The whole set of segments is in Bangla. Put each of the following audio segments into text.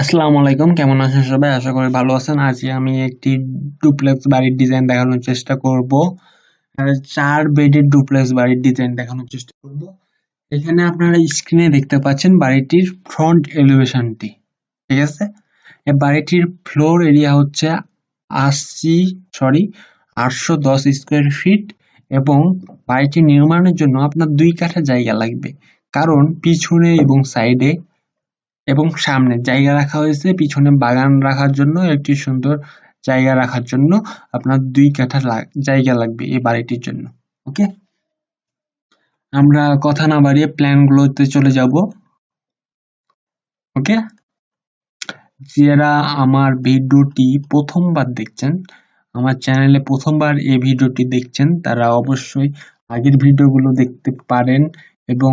আসসালামু আলাইকুম, কেমন আছেন সবাই? আশা করি ভালো আছেন। আজকে আমি একটি ডুপ্লেক্স বাড়ির ডিজাইন দেখানোর চেষ্টা করব। চার বেডের ডুপ্লেক্স বাড়ির ডিজাইন দেখানোর চেষ্টা করব। এখানে আপনারা স্ক্রিনে দেখতে পাচ্ছেন বাড়িটির ফ্রন্ট এলিভেশনটি ঠিক আছে? এই বাড়িটির ফ্লোর এরিয়া হচ্ছে আশি সরি আটশো দশ স্কোয়ার ফিট এবং বাড়িটি নির্মাণের জন্য আপনার দুই কাঠা জায়গা লাগবে। কারণ পিছনে এবং সাইডে এবং সামনে জায়গা রাখা হয়েছে। পিছনে বাগান রাখার জন্য, একটি সুন্দর জায়গা রাখার জন্য আপনার দুই কাঠা জায়গা লাগবে এই বাড়িটির জন্য। ওকে? আমরা কথা না বাড়িয়ে প্ল্যানগুলোতে চলে যাব। ওকে? যারা আমার ভিডিওটি প্রথমবার দেখছেন, আমার চ্যানেলে প্রথমবার এই ভিডিওটি দেখছেন, তারা অবশ্যই আগের ভিডিওগুলো দেখতে পারেন এবং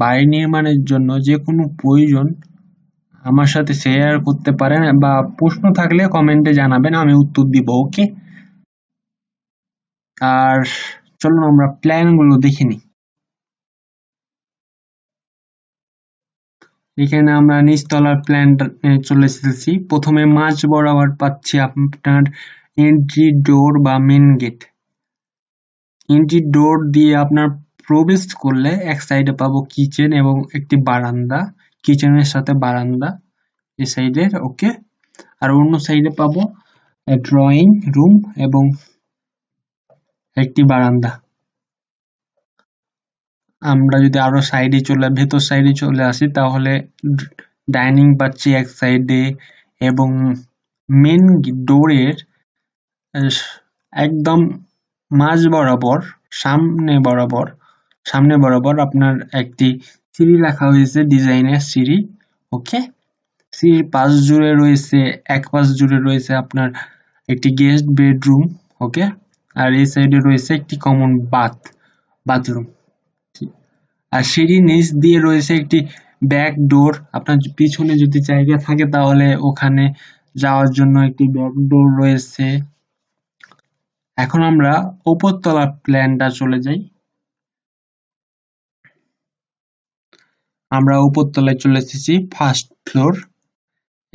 বাড়ি নির্মাণের জন্য যে কোনো প্রয়োজন আমার সাথে শেয়ার করতে পারেন বা প্রশ্ন থাকলে কমেন্টে জানাবেন, আমি উত্তর দিব ওকে আর চলুন আমরা প্ল্যানগুলো দেখে নিই। এখানে আমরা নিচতলার প্ল্যানটা চলে এসেছি। প্রথমে মাঝ বরাবর পাচ্ছি আপনার এন্ট্রি ডোর বা মেন গেট এন্ট্রি ডোর দিয়ে আপনার প্রবেশ করলে এক সাইডে পাবো কিচেন এবং একটি বারান্দা। কিচেনের সাথে বারান্দা। এই সাইডের ওকে আর অন্য সাইডে পাবো ড্রয়িং রুম এবং একটি বারান্দা। আমরা যদি আরও সাইডে চলে, ভেতর সাইডে চলে আসি, তাহলে ডাইনিং পাচ্ছি এক সাইডে এবং মেন ডোরের একদম মাঝ বরাবর, সামনে বরাবর সামনে বরাবর আপনার একটি সিঁড়ি রাখা হয়েছে ডিজাইনের সিঁড়ি ওকে সিঁড়ির পাশ জুড়ে রয়েছে, এক পাশ জুড়ে রয়েছে আপনার একটি গেস্ট বেডরুম ওকে আর এই সাইডে রয়েছে একটি কমন বাথ বাথরুম আর সিঁড়ি নিচ দিয়ে রয়েছে একটি ব্যাক ডোর আপনার পিছনে যদি জায়গা থাকে তাহলে ওখানে যাওয়ার জন্য একটি ব্যাক ডোর রয়েছে। এখন আমরা উপরতলার প্ল্যানটা চলে যাই। আমরা উপরতলায় চলে এসেছি ফার্স্ট ফ্লোর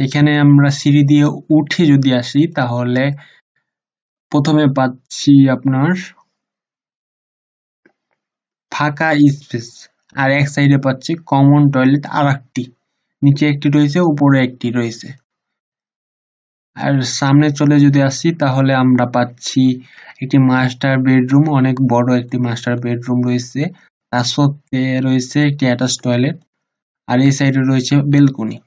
এখানে আমরা সিঁড়ি দিয়ে উঠে যদি আসি, তাহলে প্রথমে পাচ্ছি আপনার ফাঁকা স্পেস আর এক সাইডে পাচ্ছি কমন টয়লেট আর একটি নিচে একটি রয়েছে, উপরে একটি রয়েছে। আর সামনে চলে যদি আসি, তাহলে আমরা পাচ্ছি একটি মাস্টার বেডরুম অনেক বড় একটি মাস্টার বেডরুম রয়েছে। তার সত্ত্বে রয়েছে একটি অ্যাটাচ টয়লেট আর এই সাইডে রয়েছে বেলকনি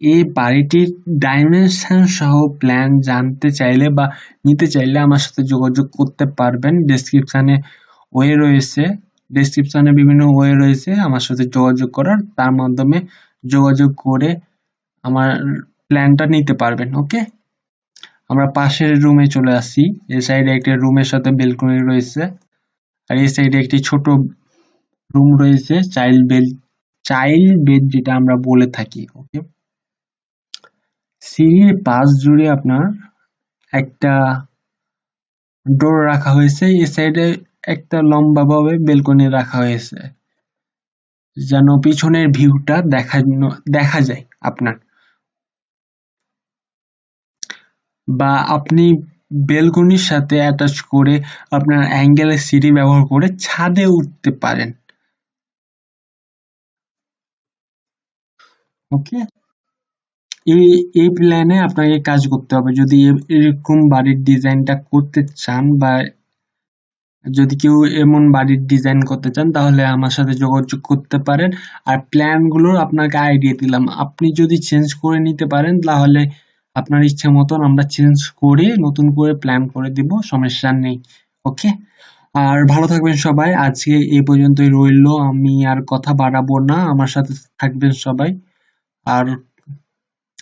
এই বাড়িটির ডাইমেনশন সহ প্ল্যান জানতে চাইলে বা নিতে চাইলে আমার সাথে যোগাযোগ করতে পারবেন। ডেসক্রিপশানে ওয়ে রয়েছে। ডেসক্রিপশানে বিভিন্ন ওয়ে রয়েছে। আমার সাথে যোগাযোগ করার। তার মাধ্যমে যোগাযোগ করে আমার প্ল্যানটা নিতে পারবেন ওকে আমরা পাশের রুমে চলে আসি। এই সাইডে একটি রুমের সাথে বেলকনি রয়েছে। আর এই সাইডে একটি ছোট রুম রয়েছে। চাইল্ড বেড চাইল্ড বেড যেটা আমরা বলে থাকি ওকে সিঁড়ির পাশ জুড়ে আপনার একটা ডোর রাখা হয়েছে। এই সাইডে একটা লম্বা ভাবে বেলকনি রাখা হয়েছে, যেন পিছনের ভিউটা দেখা দেখা যায় আপনার। বা আপনি বেলকনির সাথে অ্যাটাচ করে আপনার অ্যাঙ্গেলের সিঁড়ি ব্যবহার করে ছাদে উঠতে পারেন। ওকে এই এই প্ল্যানে আপনাকে কাজ করতে হবে। যদি এরকম বাড়ির ডিজাইনটা করতে চান বা যদি কেউ এমন বাড়ির ডিজাইন করতে চান, তাহলে আমার সাথে যোগাযোগ করতে পারেন। আর প্ল্যানগুলোর আপনাকে আইডিয়া দিলাম। আপনি যদি চেঞ্জ করে নিতে পারেন, তাহলে আপনার ইচ্ছে মতন আমরা চেঞ্জ করে নতুন করে প্ল্যান করে দিব, সমস্যা নেই। ওকে আর ভালো থাকবেন সবাই। আজকে এই পর্যন্তই রইল। আমি আর কথা বাড়াবো না। আমার সাথে থাকবেন সবাই। আর